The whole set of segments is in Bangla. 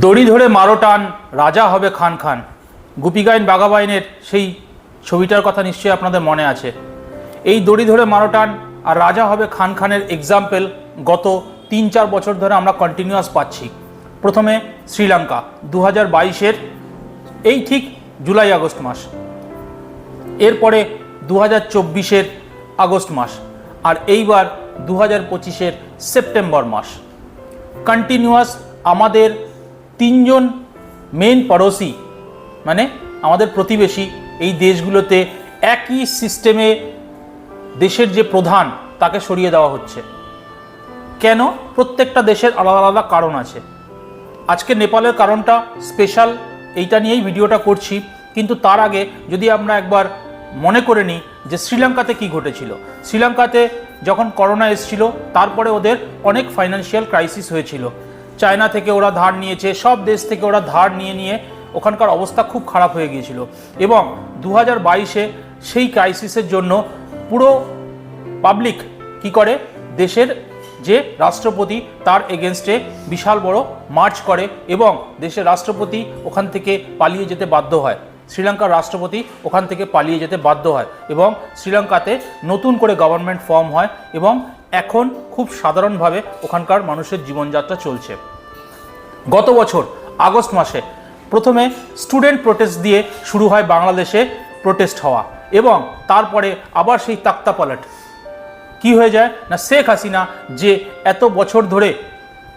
দড়ি ধরে মারো টান, রাজা হবে খান খান। গুপিগাইন বাঘাবাইনের সেই ছবিটার কথা নিশ্চয়ই আপনাদের মনে আছে। এই দড়ি ধরে মারো টান আর রাজা হবে খান খানের এক্সাম্পল গত তিন চার বছর ধরে আমরা কন্টিনিউয়াস পাচ্ছি। প্রথমে শ্রীলঙ্কা দু হাজার বাইশের এই ঠিক জুলাই আগস্ট মাস। এরপরে দু হাজার চব্বিশের আগস্ট মাস আর এইবার দু হাজার পঁচিশের সেপ্টেম্বর মাস। কন্টিনিউয়াস আমাদের তিনজন মেন পড়োশি মানে আমাদের প্রতিবেশী এই দেশগুলোতে একই সিস্টেমে দেশের যে প্রধান তাকে সরিয়ে দেওয়া হচ্ছে। কেন? প্রত্যেকটা দেশের আলাদা আলাদা কারণ আছে। আজকে নেপালের কারণটা স্পেশাল এইটা নিয়েই ভিডিওটা করছি। কিন্তু তার আগে যদি আমরা একবার মনে করে নিই যে শ্রীলঙ্কাতে কি ঘটেছিল। শ্রীলঙ্কাতে যখন করোনা এসেছিল, তারপরে ওদের অনেক ফাইন্যান্সিয়াল ক্রাইসিস হয়েছিল। চায়না থেকে ওরা ধার নিয়েছে, সব দেশ থেকে ওরা ধার নিয়ে নিয়ে ওখানকার অবস্থা খুব খারাপ হয়ে গিয়েছিল। এবং দু হাজার বাইশে সেই ক্রাইসিসের জন্য পুরো পাবলিক কি করে? দেশের যে রাষ্ট্রপতি, তার এগেনস্টে বিশাল বড় মার্চ করে এবং দেশের রাষ্ট্রপতি ওখান থেকে পালিয়ে যেতে বাধ্য হয়। শ্রীলঙ্কার রাষ্ট্রপতি ওখান থেকে পালিয়ে যেতে বাধ্য হয় এবং শ্রীলঙ্কাতে নতুন করে গভর্নমেন্ট ফর্ম হয় এবং এখন খুব সাধারণভাবে ওখানকার মানুষের জীবনযাত্রা চলছে। গত বছর আগস্ট মাসে প্রথমে স্টুডেন্ট প্রোটেস্ট দিয়ে শুরু হয় বাংলাদেশে প্রোটেস্ট হওয়া এবং তারপরে আবার সেই তাক্তা পালট। কি হয়ে যায়? না, শেখ হাসিনা যে এত বছর ধরে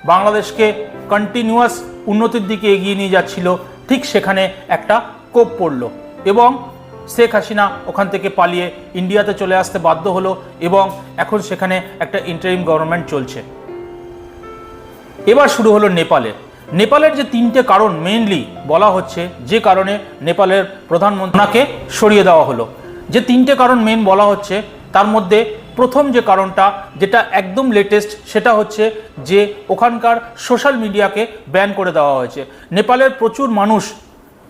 বাংলাদেশকে কন্টিনিউয়াস উন্নতির দিকে এগিয়ে নিয়ে যাচ্ছিল, ঠিক সেখানে একটা কোপ পড়ল এবং শেখ হাসিনা ওখান থেকে পালিয়ে ইন্ডিয়াতে চলে আসতে বাধ্য হলো এবং এখন সেখানে একটা ইন্টারিম গভর্নমেন্ট চলছে। এবার শুরু হলো নেপালে। নেপালের যে তিনটে কারণ মেইনলি বলা হচ্ছে, যে কারণে নেপালের প্রধানমন্ত্রীকে সরিয়ে দেওয়া হলো। যে তিনটে কারণ মেন বলা হচ্ছে, তার মধ্যে প্রথম যে কারণটা, যেটা একদম লেটেস্ট সেটা হচ্ছে যে ওখানকার সোশ্যাল মিডিয়াকে ব্যান করে দেওয়া হয়েছে। নেপালের প্রচুর মানুষ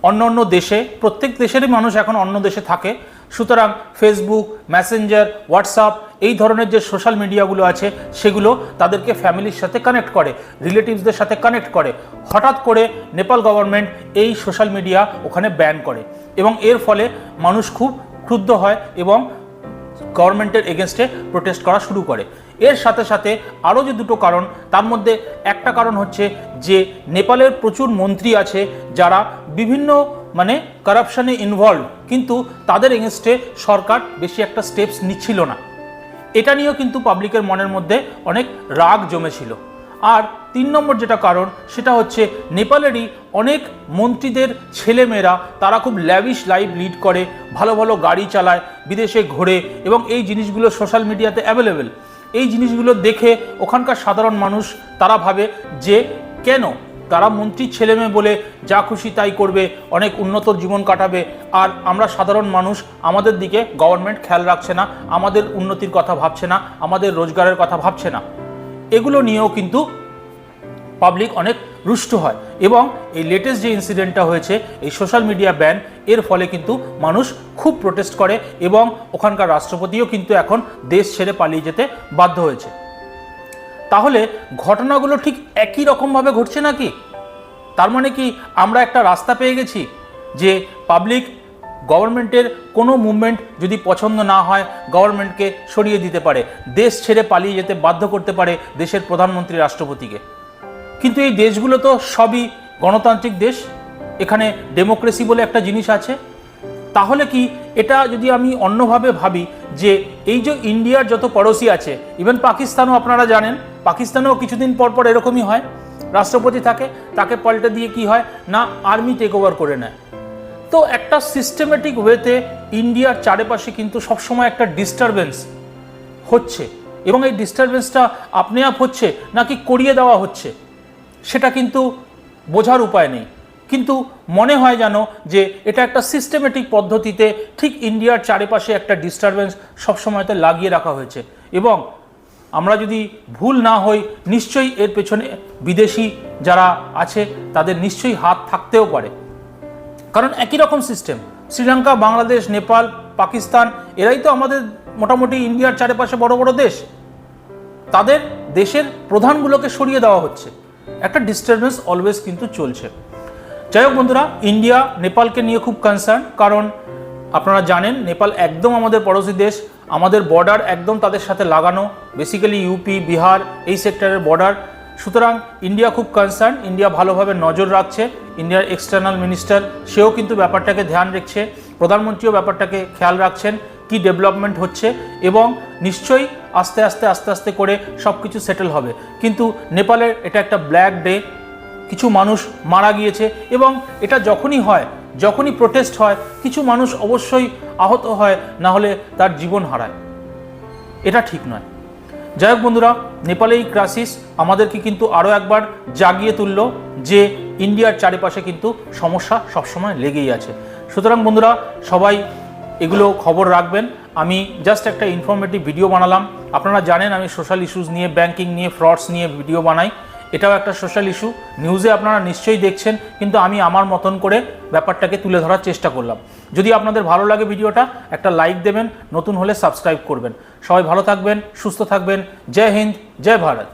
অন্য অন্য দেশে, প্রত্যেক দেশেরই মানুষ এখন অন্য দেশে থাকে। সুতরাং ফেসবুক মেসেঞ্জার হোয়াটসঅ্যাপ এই ধরনের যে সোশ্যাল মিডিয়াগুলো আছে, সেগুলো তাদেরকে ফ্যামিলির সাথে কানেক্ট করে রিলেটিভসদের সাথে কানেক্ট করে। হঠাৎ করে নেপাল গভর্নমেন্ট এই সোশ্যাল মিডিয়া ওখানে ব্যান করে এবং এর ফলে মানুষ খুব ক্ষুব্ধ হয় এবং গভর্নমেন্টের এগেনস্টে প্রোটেস্ট করা শুরু করে। এর সাথে সাথে আরও যে দুটো কারণ, তার মধ্যে একটা কারণ হচ্ছে যে নেপালের প্রচুর মন্ত্রী আছে যারা বিভিন্ন মানে কারাপশনে ইনভলভ কিন্তু তাদের এগেনস্টে সরকার বেশি একটা স্টেপস নিচ্ছিল না। এটা নিয়েও কিন্তু পাবলিকের মনের মধ্যে অনেক রাগ জমেছিল। আর তিন নম্বর যেটা কারণ, সেটা হচ্ছে নেপালেরই অনেক মন্ত্রীদের ছেলেমেয়েরা, তারা খুব ল্যাভিশ লাইফ লিড করে, ভালো ভালো গাড়ি চালায়, বিদেশে ঘোরে এবং এই জিনিসগুলো সোশ্যাল মিডিয়াতে অ্যাভেলেবেল এই জিনিসগুলো দেখে ওখানকার সাধারণ মানুষ, তারা ভাবে যে কেন তারা মন্ত্রীর ছেলেমেয়ে বলে যা খুশি তাই করবে, অনেক উন্নত জীবন কাটাবে। আর আমরা সাধারণ মানুষ, আমাদের দিকে গভর্নমেন্ট খেয়াল রাখছে না, আমাদের উন্নতির কথা ভাবছে না, আমাদের রোজগারের কথা ভাবছে না। এগুলো নিয়েও কিন্তু পাবলিক অনেক রুষ্ট হয়। এবং এই লেটেস্ট যে ইনসিডেন্টটা হয়েছে, এই সোশ্যাল মিডিয়া ব্যান এর ফলে কিন্তু মানুষ খুব প্রোটেস্ট করে এবং ওখানকার রাষ্ট্রপতিও কিন্তু এখন দেশ ছেড়ে পালিয়ে যেতে বাধ্য হয়েছে। তাহলে ঘটনাগুলো ঠিক একই রকমভাবে ঘটছে নাকি? তার মানে কি আমরা একটা রাস্তা পেয়ে গেছি যে পাবলিক গভর্নমেন্টের কোনো মুভমেন্ট যদি পছন্দ না হয়, গভর্নমেন্টকে সরিয়ে দিতে পারে, দেশ ছেড়ে পালিয়ে যেতে বাধ্য করতে পারে দেশের প্রধানমন্ত্রী রাষ্ট্রপতিকে। কিন্তু এই দেশগুলো তো সবই গণতান্ত্রিক দেশ, এখানে ডেমোক্রেসি বলে একটা জিনিস আছে। তাহলে কি এটা যদি আমি অন্যভাবে ভাবি যে এই যে ইন্ডিয়ার যত পড়োশি আছে ইভেন পাকিস্তানও আপনারা জানেন, পাকিস্তানেও কিছুদিন পর পর এরকমই হয়, রাষ্ট্রপতি থাকে, তাকে পাল্টে দিয়ে কি হয়? না আর্মি টেক ওভার করে নেয়। তো একটা সিস্টেমেটিক ওয়েতে ইন্ডিয়ার চারিপাশে কিন্তু সবসময় একটা ডিস্টারবেন্স হচ্ছে। এবং এই ডিস্টারবেন্সটা আপনি আপ হচ্ছে, নাকি করিয়ে দেওয়া হচ্ছে, সেটা কিন্তু বোঝার উপায় নেই। কিন্তু মনে হয় যেন যে এটা একটা সিস্টেমেটিক পদ্ধতিতে ঠিক ইন্ডিয়ার চারিপাশে একটা ডিস্টারবেন্স সবসময়তে লাগিয়ে রাখা হয়েছে। এবং আমরা যদি ভুল না হই, নিশ্চয়ই এর পেছনে বিদেশি যারা আছে, তাদের নিশ্চয়ই হাত থাকতেও পারে। কারণ একই রকম সিস্টেম শ্রীলঙ্কা, বাংলাদেশ, নেপাল, পাকিস্তান, এরাই তো আমাদের মোটামুটি ইন্ডিয়ার চারিপাশে বড় বড় দেশ। তাদের দেশের প্রধানগুলোকে সরিয়ে দেওয়া হচ্ছে। একটা ডিস্টারবেন্স অলওয়েজ কিন্তু চলছে। যাই হোক বন্ধুরা, ইন্ডিয়া নেপালকে নিয়ে খুব কনসার্ন কারণ আপনারা জানেন নেপাল একদম আমাদের পড়োশি দেশ, আমাদের বর্ডার একদম তাদের সাথে লাগানো বেসিক্যালি ইউপি বিহার এই সেক্টরের বর্ডার সুতরাং ইন্ডিয়া খুব কনসার্ন ইন্ডিয়া ভালোভাবে নজর রাখছে, ইন্ডিয়ার এক্সটার্নাল মিনিস্টার সেও কিন্তু ব্যাপারটাকে ধ্যান রাখছে, প্রধানমন্ত্রীও ব্যাপারটাকে খেয়াল রাখছেন, কি ডেভেলপমেন্ট হচ্ছে, এবং নিশ্চয়ই আস্তে আস্তে আস্তে আস্তে করে সব কিছু সেটেল হবে। কিন্তু নেপালের এটা একটা ব্ল্যাক ডে কিছু মানুষ মারা গিয়েছে এবং এটা যখনই হয়, যখনই প্রোটেস্ট হয়, কিছু মানুষ অবশ্যই আহত হয়, না হলে তার জীবন হারায়। এটা ঠিক নয়। যাই হোক বন্ধুরা নেপালে এই ক্রাইসিস আমাদেরকে কিন্তু আরও একবার জাগিয়ে তুলল যে ইন্ডিয়ার চারিপাশে কিন্তু সমস্যা সবসময় লেগেই আছে। সুতরাং বন্ধুরা, সবাই এগুলো খবর রাখবেন। আমি জাস্ট একটা ইনফরমেটিভ ভিডিও বানালাম। আপনারা জানেন আমি সোশ্যাল ইস্যুস নিয়ে ব্যাংকিং নিয়ে ফ্রডস নিয়ে ভিডিও বানাই। এটাও একটা সোশ্যাল ইস্যু নিউজে আপনারা নিশ্চয়ই দেখছেন, কিন্তু আমি আমার মতন করে ব্যাপারটাকে তুলে ধরার চেষ্টা করলাম। যদি আপনাদের ভালো লাগে ভিডিওটা, একটা লাইক দেবেন, নতুন হলে সাবস্ক্রাইব করবেন। সবাই ভালো থাকবেন, সুস্থ থাকবেন। জয় হিন্দ, জয় ভারত।